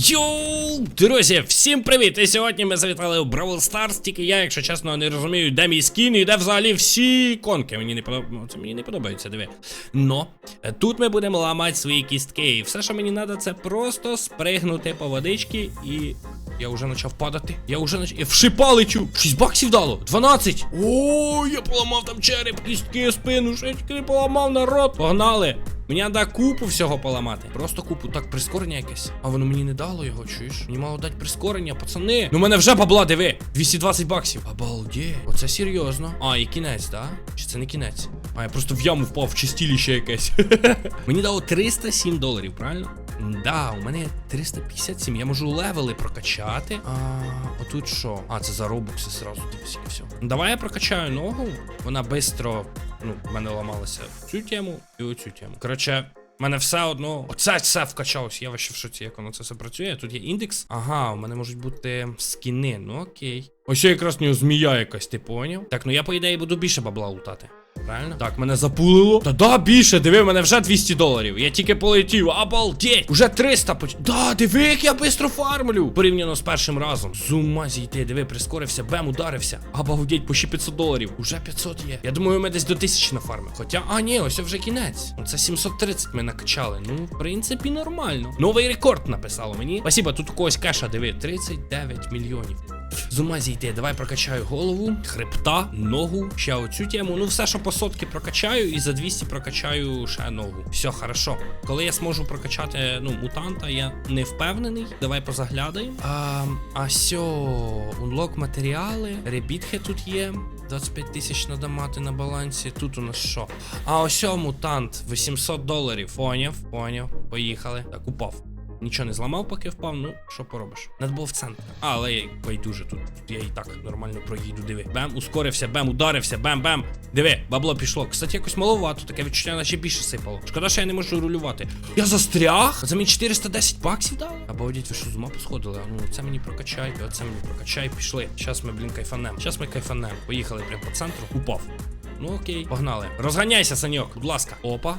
Йоу, друзі, всім привіт! І сьогодні ми завітали у Бравл Старс, тільки я, якщо чесно, не розумію, де мій скін і де взагалі всі іконки. Мені не подобається, це мені не подобається, диви. Но е, тут ми будемо ламати свої кістки. І все, що мені треба, це просто спригнути по водички і. Я вже почав падати. Я вже нач... Я в шипа лечу. 6 баксів дало. 12. О, я поламав там череп, кістки, спину, шечки поламав народ. Погнали. Мені треба купу всього поламати. Просто купу. Так, прискорення якесь. А воно мені не дало його, чуєш? Мені мало дати прискорення, пацани. Ну, мене вже бабла, диви. 220 баксів. Обалдеть. Оце серйозно. А, і кінець, да? Чи це не кінець? А, я просто в яму впав, в чистіліще якесь. мені дало 307 доларів, правильно? Да, у мене 357. Я можу левели прокачати. А отут що? А, це за робокси сразу дивись, все. Давай я прокачаю ногу. Вона швидко, ну, в мене ламалося в цю тему і оцю тему. Коротше. У мене все одно. Оце все вкачалось. Я ваще в шоці, як воно це все працює. Тут є індекс. Ага, у мене можуть бути скіни. Ну окей. Ось я якраз в нього змія якась, ти поняв? Так, ну я по ідеї буду більше бабла лутати. Правильно? Так, мене запулило. Та да, більше, диви, мене вже 200 доларів. Я тільки полетів. Обалдеть! Уже 300 поч... Да, диви, як я швидко фармлю. Порівняно з першим разом. З ума зійти, диви, прискорився, бем, ударився. Обалдеть, ще 500 доларів. Уже 500 є. Я думаю, ми десь до 1000 нафармимо. Хоча, а, ні, ось вже кінець. Ну, Це 730 ми накачали. Ну, в принципі, нормально. Новий рекорд написало мені. Спасибо, тут у когось кеша, диви, 39 мільйонів. З ума зійти, давай прокачаю голову, хребта, ногу, ще оцю тему. Ну, все, що по сотки прокачаю, і за 200 прокачаю ще ногу. Все, хорошо. Коли я зможу прокачати ну, мутанта, я не впевнений. Давай позаглядаємо. А, а сьо, унлок матеріали, ребітхи тут є. 25 тисяч треба мати на балансі. Тут у нас що? А ось мутант, 800 доларів. Поняв, поняв. Поїхали. Так, упав. Нічого не зламав, поки впав, ну що поробиш. Надо було в центр. А, але я байдуже тут. Я і так нормально проїду. Диви. Бем, ускорився, бем, ударився, бем, бем. Диви, бабло пішло. Кстати, якось маловато, таке відчуття, наче більше сипало. Шкода, що я не можу рулювати. Я застряг? За мені 410 баксів дали? Обалдіть, ви що з ума посходили? А Ну, це мені прокачай, оце мені прокачай, пішли. Щас ми, блін, кайфанем. Щас ми кайфанем. Поїхали прямо по центру. Упав. Ну окей, погнали. Розганяйся, Саньок, будь ласка. Опа.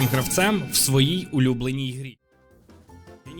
гравцем в своїй улюбленій грі.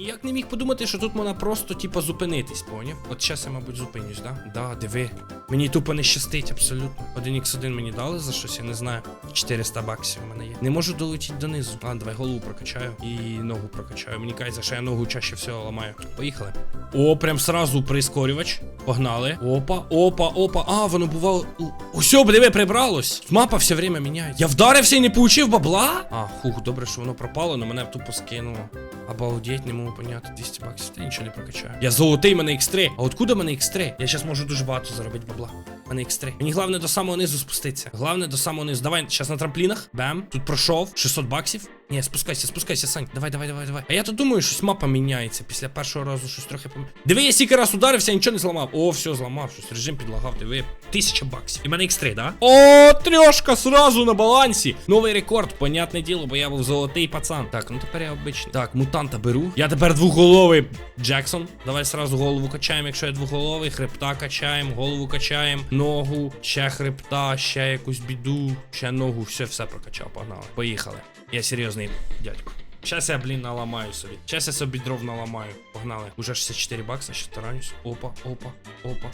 Ніяк не міг подумати, що тут можна просто, типу, зупинитись, поняв? От зараз я, мабуть, зупинюсь, да? Да, диви. Мені тупо не щастить абсолютно. 1x1 мені дали за щось, я не знаю. 400 баксів в мене є. Не можу долетіти донизу. Ладно, давай голову прокачаю і ногу прокачаю. Мені кажеться, що я ногу чаще всього ламаю. Поїхали. О, прям сразу прискорювач. Погнали. Опа, опа, опа. А, воно бувало. Усьо, диви, прибралось. Мапа все время міняє. Я вдарився і не получив бабла? А, хух, добре, що воно пропало, але мене тупо скинуло. Обалдеть, не можу поняти. 200 баксів, Я нічого не прокачаю. Я золотий, мене X3. А откуда мене X3? Я зараз можу дуже багато заробити бабла. Мене X3. Мені головне до самого низу спуститися. Головне до самого низу. Давай, зараз на трамплінах. Бем. Тут пройшов. 600 баксів. Ні, спускайся, спускайся, Сань. Давай, давай, давай, давай. А я то думаю, щось мапа міняється. Після першого разу щось трохи пом... Диви, я стільки раз ударився, нічого не зламав. О, все, зламав, щось режим підлагав. Диви. Тисяча баксів. І мене X3, да? О, трьошка сразу на балансі. Новий рекорд, понятне діло, бо я був золотий пацан. Так, ну тепер я обичний. Так, мутанта беру. Я тепер двоголовий Джексон. Давай сразу голову качаємо, якщо я двоголовий, хребта качаємо, голову качаємо, ногу, ще хребта, ще якусь біду, ще ногу, все, все прокачав, погнали. Поїхали. Я серйозний дядько. Щас я, блін, наламаю собі. Щас я собі дров наламаю. Погнали. Уже 64 бакса, ще стараюсь. Опа, опа, опа.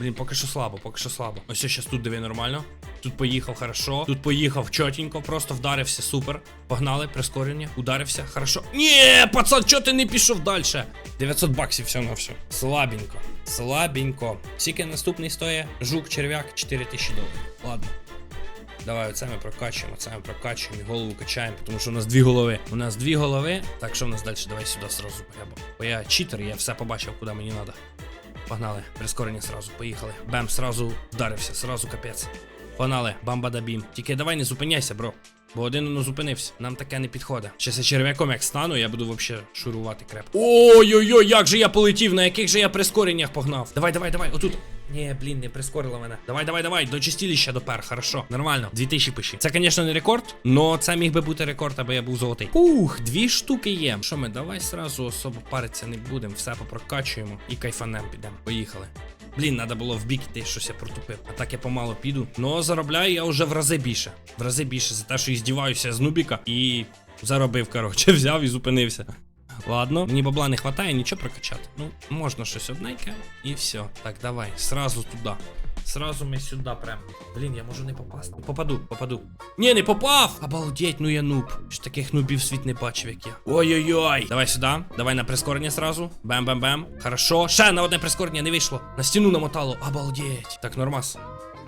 Блін, поки що слабо, поки що слабо. Ось щас тут диви нормально. Тут поїхав хорошо. Тут поїхав чотенько, просто вдарився, супер. Погнали, прискорення, ударився, хорошо. Ні, пацан, чого ти не пішов далі? 900 баксів все на все. Слабенько. Слабенько. Скільки наступний стоїть? Жук, черв'як, 4000 доларів. Ладно. Давай, оце ми прокачуємо, оце ми прокачуємо і голову качаємо, тому що у нас дві голови. У нас дві голови. Так, що в нас далі? Давай сюди сразу. Я, бо я читер, я все побачив, куди мені треба. Погнали. Прискорення сразу, поїхали. Бем, сразу вдарився, сразу капець. Погнали, бамбадабім. Тільки давай не зупиняйся, бро. Бо один воно зупинився. Нам таке не підходить. Щас я черв'яком як стану, я буду вообще шурувати крепко. Ой-ой-ой, як же я полетів, на яких же я прискореннях погнав. Давай, давай, давай, отут. Ні, блін, не прискорило мене. Давай, давай, давай, до чистіліща допер, хорошо. Нормально. 2000 пиші. Це, звісно, не рекорд, но це міг би бути рекорд, аби я був золотий. Ух, дві штуки є. Що ми, давай сразу особо паритися не будемо, все попрокачуємо і кайфанем підемо. Поїхали. Блін, треба було в бік йти, щось я протупив. А так я помало піду. Но заробляю я вже в рази більше. В рази більше за те, що і здіваюся з нубіка і заробив, коротше, взяв і зупинився. Ладно, мені бабла не хватає, нічого прокачати. Ну, можна щось одненьке і все. Так, давай, сразу туди. Сразу ми сюди прям. Блін, я можу не попасти. Попаду, попаду. Ні, не попав! Обалдеть, ну я нуб. Ж таких нубів світ не бачив, як я. Ой-ой-ой. Давай сюди. Давай на прискорення сразу. Бем-бем-бем. Хорошо. Ще на одне прискорення не вийшло. На стіну намотало. Обалдеть. Так, нормас.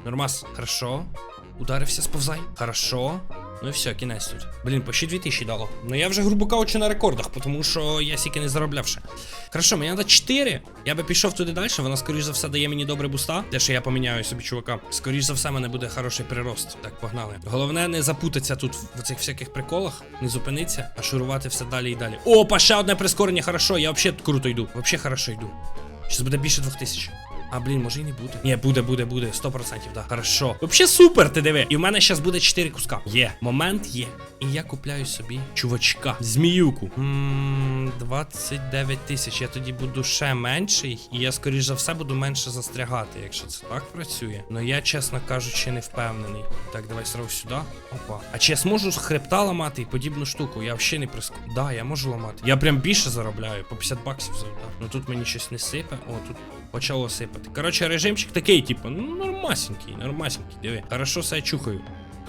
Нормас. Хорошо. Ударився, сповзай. Хорошо. Ну і все, кінець тут. Блін, почти 2000 дало. Ну я вже, грубо кажучи, на рекордах, тому що я сіки не заробляв ще. Хорошо, мені треба 4. Я би пішов туди далі, вона, скоріш за все, дає мені добре буста. Те, що я поміняю собі чувака. Скоріш за все, мене буде хороший прирост. Так, погнали. Головне не запутатися тут в цих всяких приколах, не зупинитися, а шурувати все далі і далі. Опа, ще одне прискорення, хорошо, я взагалі круто йду. Взагалі хорошо йду. Щас буде більше 2000. А, блін, може і не буде. Ні, буде, буде, буде. 100%, да. Хорошо. Вообще супер, ти диви. І в мене зараз буде 4 куска. Є. Момент є. І я купляю собі чувачка. Зміюку. Ммм, 29 тисяч. Я тоді буду ще менший. І я, скоріш за все, буду менше застрягати, якщо це так працює. Ну я, чесно кажучи, не впевнений. Так, давай сразу сюди. Опа. А чи я зможу з хребта ламати і подібну штуку? Я взагалі не приску. Да, я можу ламати. Я прям більше заробляю, по 50 баксів заробляю. Ну тут мені щось не сипе. О, тут почало сипати. Коротше, режимчик такий, типу, ну нормасенький, нормасенький. Диви. Хорошо себе чухаю.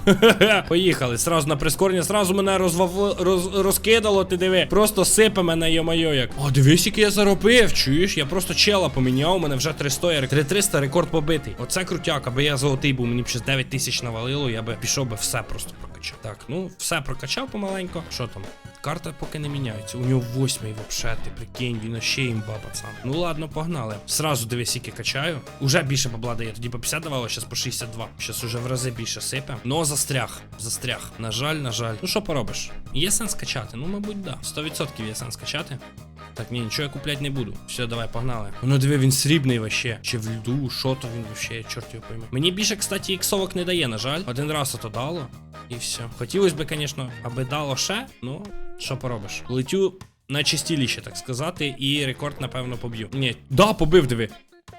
Поїхали. Сразу на прискорення, сразу мене розвав... роз... розкидало, ти диви. Просто сипе мене, йо-майо, як. О, дивись, який я заробив. Чуєш? Я просто чела поміняв, у мене вже 300, я 3300 рекорд побитий. Оце крутяк, аби я золотий був, мені б ще 9 тисяч навалило, я би пішов би все просто прокачав. Так, ну, все прокачав помаленько. Що там? Карта поки не міняється. У нього восьмий вообще, ти прикинь, він ще імба, пацан. Ну ладно, погнали. Сразу дивись, які качаю. Уже більше бабла дає. Тоді по 50 давало, зараз по 62. Зараз уже в рази більше сипе. Ну, застряг. Застряг. На жаль, на жаль. Ну що поробиш? Є сенс качати? Ну, мабуть, да. 100% є сенс качати. Так, ні, нічого я купляти не буду. Все, давай, погнали. Ну диви, він срібний вообще. Чи в льду, що то він вообще, чорт його пойме. Мені більше, кстати, іксовок не дає, на жаль. Один раз ото дало. І все. Хотілося б, звісно, аби дало ще, ну, що поробиш. Летю на чистіліще, так сказати, і рекорд, напевно, поб'ю. Ні, да, побив, диви.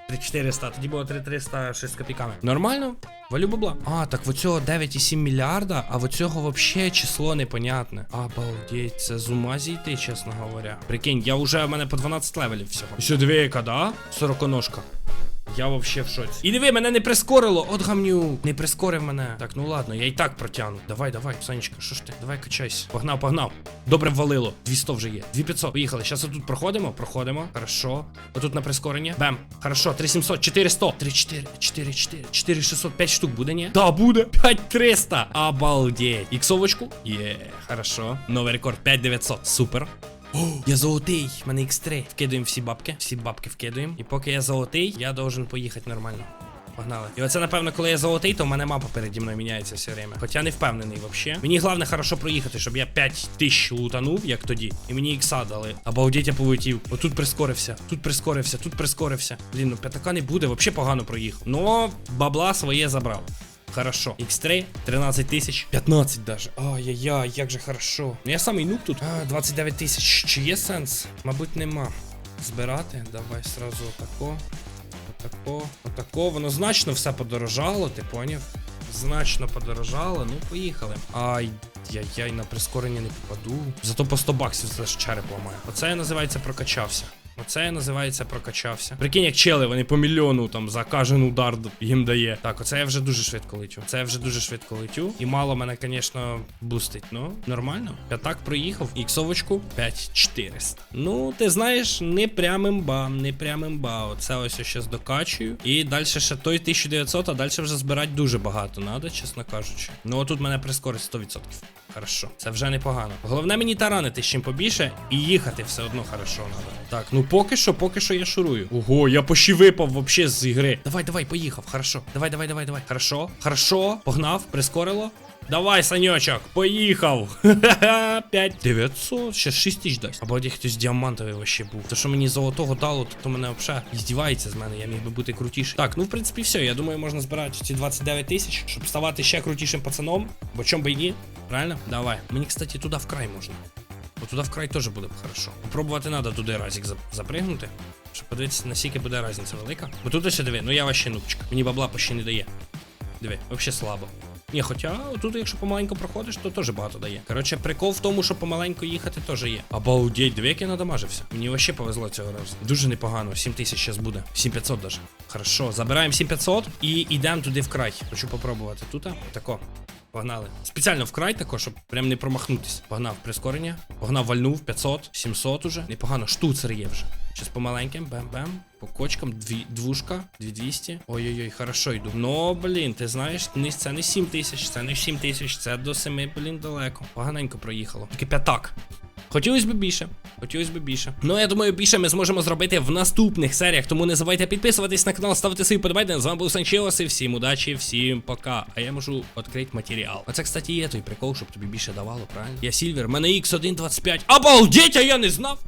3400, тоді було 3300 щось з копійками. Нормально? Валю бабла. А, так в оцього 9,7 мільярда, а в оцього вообще число непонятне. Обалдеть, це з ума зійти, чесно говоря. Прикинь, я вже в мене по 12 левелів всього. Все, диви, яка, да? Сороконожка. Я вообще в шоці. І диви, мене не прискорило. От гамнюк. Не прискорив мене. Так, ну ладно, я і так протягну. Давай, давай, Санечка, що ж ти? Давай качайся. Погнав, погнав. Добре ввалило. 200 вже є. 2500. Поїхали. Зараз отут проходимо. Проходимо. Хорошо. Отут на прискорення. Бем. Хорошо. 3700, 400. 3, 4, 4, 4, 4, 600, 5 штук буде, ні? Да, буде. 5300. Обалдеть. Іксовочку? Є. Хорошо. Новий рекорд. 5900. Супер. О, я золотий, в мене X3. Вкидуємо всі бабки, всі бабки вкидуємо. І поки я золотий, я должен поїхати нормально. Погнали. І оце, напевно, коли я золотий, то в мене мапа переді мною міняється все время. Хоча не впевнений взагалі. Мені головне хорошо проїхати, щоб я 5 тисяч лутанув, як тоді. І мені ікса дали. Обалдеть, я полетів. Отут прискорився, тут прискорився, тут прискорився. Блін, ну п'ятака не буде, взагалі погано проїхав. Ну, бабла своє забрав. Хорошо. X3, 13 тисяч, 15 даже. Ай-яй-яй, як же хорошо. Ну я самий нуб тут. А, 29 тисяч. Чи є сенс? Мабуть, нема. Збирати. Давай сразу отако. Отако. Отако. Воно значно все подорожало, ти поняв? Значно подорожало. Ну, поїхали. Ай. Яй-яй, на прискорення не попаду. Зато по 100 баксів це ж череп ламає. Оце називається прокачався. Оце називається прокачався. Прикинь, як чели, вони по мільйону там за кожен удар їм дає. Так, оце я вже дуже швидко летю. Це я вже дуже швидко летю. І мало мене, звісно, бустить. Ну, нормально. Я так проїхав. Іксовочку 5400. Ну, ти знаєш, не прямим ба, не прямим ба. Оце ось я щас докачую. І далі ще той 1900, а далі вже збирати дуже багато надо, чесно кажучи. Ну, отут мене прискорить 100%. Хорошо. Це вже непогано. Головне мені таранити чим побільше і їхати все одно хорошо надо. Так, ну поки що, поки що я шурую. Ого, я почти випав вообще з ігри. Давай, давай, поїхав. Хорошо. Давай, давай, давай, давай. Хорошо. Хорошо. Погнав, прискорило. Давай, Санечок, поїхав. Ха-ха, 5900, ще 6 тисяч дасть. Або де хтось діамантовий вообще був. То, що мені золотого дало, то, то мене взагалі здівається з мене, я міг би бути крутіший. Так, ну в принципі все. Я думаю, можна збирати ці 29 тисяч, щоб ставати ще крутішим пацаном. Бо чом би ні? Правильно? Давай. Мені, кстати, туди вкрай можна. Бо туди вкрай теж буде хорошо. Попробувати треба туди разик за- запригнути. Щоб подивитися, наскільки буде різниця велика. Бо тут ось диви, ну я вообще нубчик. Мені бабла почти не дає. Диви, вообще слабо. Ні, хоча тут, якщо помаленьку проходиш, то теж багато дає. Коротше, прикол в тому, що помаленьку їхати теж є. Обалдеть, диви, як я надамажився. Мені вообще повезло цього разу. Дуже непогано. 7 тисяч зараз буде. 7500 даже. Хорошо, забираємо 7500 і йдемо туди в край. Хочу попробувати тут. Тако. Погнали. Спеціально вкрай також, щоб прям не промахнутися. Погнав прискорення. Погнав вальнув 500, 700 уже. Непогано, штуцер є вже. Щас помаленьким, бем-бем. По кочкам, дві, двушка, 2200. Ой-ой-ой, хорошо йду. Ну, блін, ти знаєш, це не 7 тисяч, це не 7 тисяч, це до 7, блін, далеко. Поганенько проїхало. Тільки п'ятак. Хотілося б більше. Хотілося б більше. Ну, я думаю, більше ми зможемо зробити в наступних серіях. Тому не забувайте підписуватись на канал, ставити свої подобайки. З вами був Санчеос і всім удачі, всім пока. А я можу відкрити матеріал. Оце, кстати, є той прикол, щоб тобі більше давало, правильно? Я Сільвер, мене X125. Обалдеть, а я не знав!